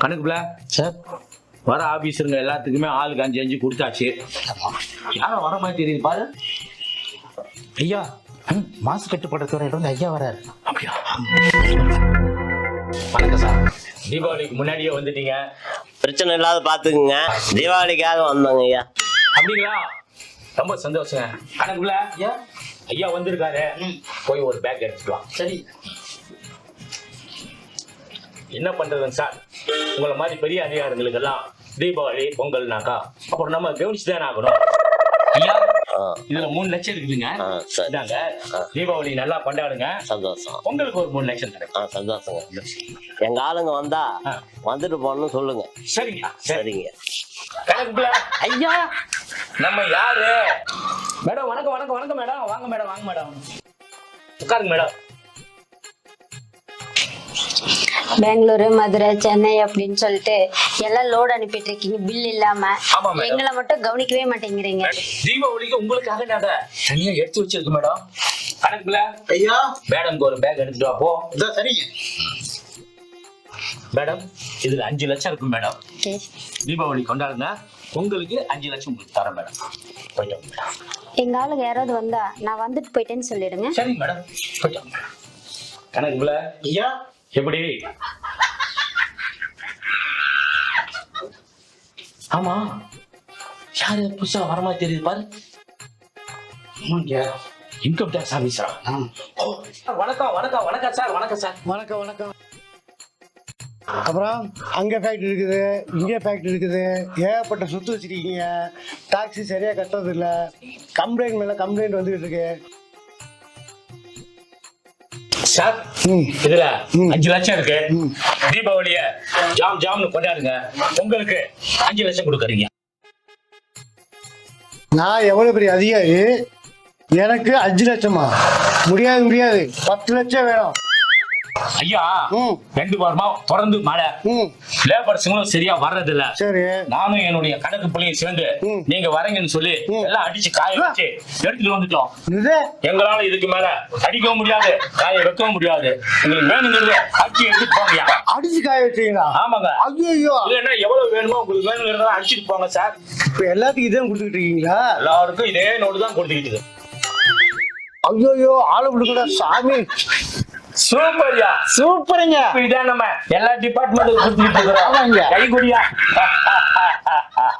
கணக்குல சார் வர ஆபீஸருங்க எல்லாத்துக்குமே ஆளுக்கு அஞ்சு அஞ்சு கொடுத்தாச்சு. யாரும் வர மாதிரி தெரியுது பாரு. ஐயா மாசு கட்டுப்பாடு இருந்து ஐயா வராரு. அப்படியா? வணக்கம் சார். தீபாவளிக்கு முன்னாடியே வந்துட்டீங்க. பிரச்சனை இல்லாத பாத்துக்குங்க. தீபாவளிக்காக வந்தோங்க ஐயா. அப்படிங்களா? ரொம்ப சந்தோஷங்க. கணக்குல? ஐயா. ஐயா வந்திருக்காரு. போய் ஒரு பேக் எடுத்துட்டு வா. சரி. என்ன பண்றதுங்க சார்? உங்களை மாதிரி பெரிய அதிகாரிகளுக்கு எல்லாம் தீபாவளி பொங்கல்னாக்கா அப்புறம் நம்ம கவனிச்சு தானே ஆகணும். ஐயா இதுல மூணு லட்சம் இருக்குதுங்க. இந்தாங்க தீபாவளி நல்லா கொண்டாடுங்க. சந்தோஷம். பொங்கலுக்கு ஒரு மூணு லட்சம் தரேன். சந்தோஷங்க. எங்க ஆளுங்க வந்தா. வந்துட்டு போகணும்னு சொல்லுங்க. சரிங்க சரி. சரிங்க. ஐயா. நம்ம யாரு? மேடம் வணக்கம் வணக்கம் வணக்கம் மேடம். வாங்க மேடம் வாங்க மேடம். உட்காருங்க மேடம். பெங்களூரு மதுரை சென்னை அப்படின்னு சொல்லிட்டு எல்லாம் லோடு அனுப்பிட்டு இருக்கீங்க பில் இல்லாம. ஆமா மேடம். எங்களை மட்டும் கவனிக்கவே மாட்டேங்கிறீங்க. தீபாவளிக்கு உங்களுக்காக நாங்க தனியா எடுத்து வச்சிருக்கு மேடம் கணக்குல? ஐயா. மேடம்க்கு ஒரு பேக் எடுத்துட்டு வா போ. இதான் சரிங்க மேடம் இதுல அஞ்சு லட்சம் இருக்கு மேடம். தீபாவளி கொண்டாடுங்க. உங்களுக்கு அஞ்சு லட்சம் உங்களுக்கு தரேன் மேடம் போயிட்டு வாங்க மேடம் எங்க ஆளுங்க யாராவது வந்தா நான் வந்துட்டு போயிட்டேன்னு சொல்லிடுங்க. சரிங்க மேடம் போயிட்டு வாங்க மேடம் கணக்குல? ஐயா. எப்படி? ஆமா. யாரு? புதுசா வர மாதிரி தெரியுது பாரு. இன்கம் டேக்ஸ் ஆபீஸரா வணக்கம் வணக்கம் வணக்கம் சார் வணக்கம் சார் வணக்கம் வணக்கம். அப்புறம் அங்கே ஃபேக்ட்ரி இருக்குது இங்கே ஃபேக்ட்ரி இருக்குது. ஏகப்பட்ட சொத்து வச்சிருக்கீங்க. டாக்ஸி சரியாக கட்டுறது இல்லை கம்ப்ளைண்ட் மேலே கம்ப்ளைண்ட் வந்துகிட்டு இருக்கு. சார் இதுல. அஞ்சு லட்சம் இருக்கு. ம். தீபாவளிய ஜாம் ஜாம்னு கொண்டாடுங்க. உங்களுக்கு அஞ்சு லட்சம் கொடுக்குறீங்க. நான் எவ்வளோ பெரிய அதிகாரி? எனக்கு அஞ்சு லட்சமா? முடியாது முடியாது. பத்து லட்சம் வேணும். ஐயா ரெண்டு வாரமா தொடர்ந்து மழை. லேபர்ஸுங்களும் சரியா வர்றது இல்ல சரி. நானும் என்னுடைய கணக்கு பிள்ளையும் சேர்ந்து. நீங்க வரீங்கன்னு சொல்லி. எல்லாம் அடிச்சு காய வச்சு எடுத்துட்டு வந்துட்டோம். எங்களால இதுக்கு மேல அடிக்கவும் முடியாது காய வைக்கவும் முடியாது. உங்களுக்கு வேணுங்கிறது அடிச்சு எடுத்துட்டு போங்கய்யா அடிச்சு காய வச்சீங்களா ஆமாங்க. ஐயோ இல்லைன்னா எவ்வளவு வேணுமோ உங்களுக்கு வேணுங்கிறத அடிச்சுட்டு போங்க சார். இப்போ எல்லாத்துக்கும் இதே கொடுத்துக்கிட்டு இருக்கீங்களா? எல்லாருக்கும் இதே நோடு தான் கொடுத்துக்கிட்டு ஐயோ ஆளு கூட சாமி. சூப்பர்யா. சூப்பருங்க. இப்ப இதான் நம்ம எல்லா ஆமாங்க. கை குடியா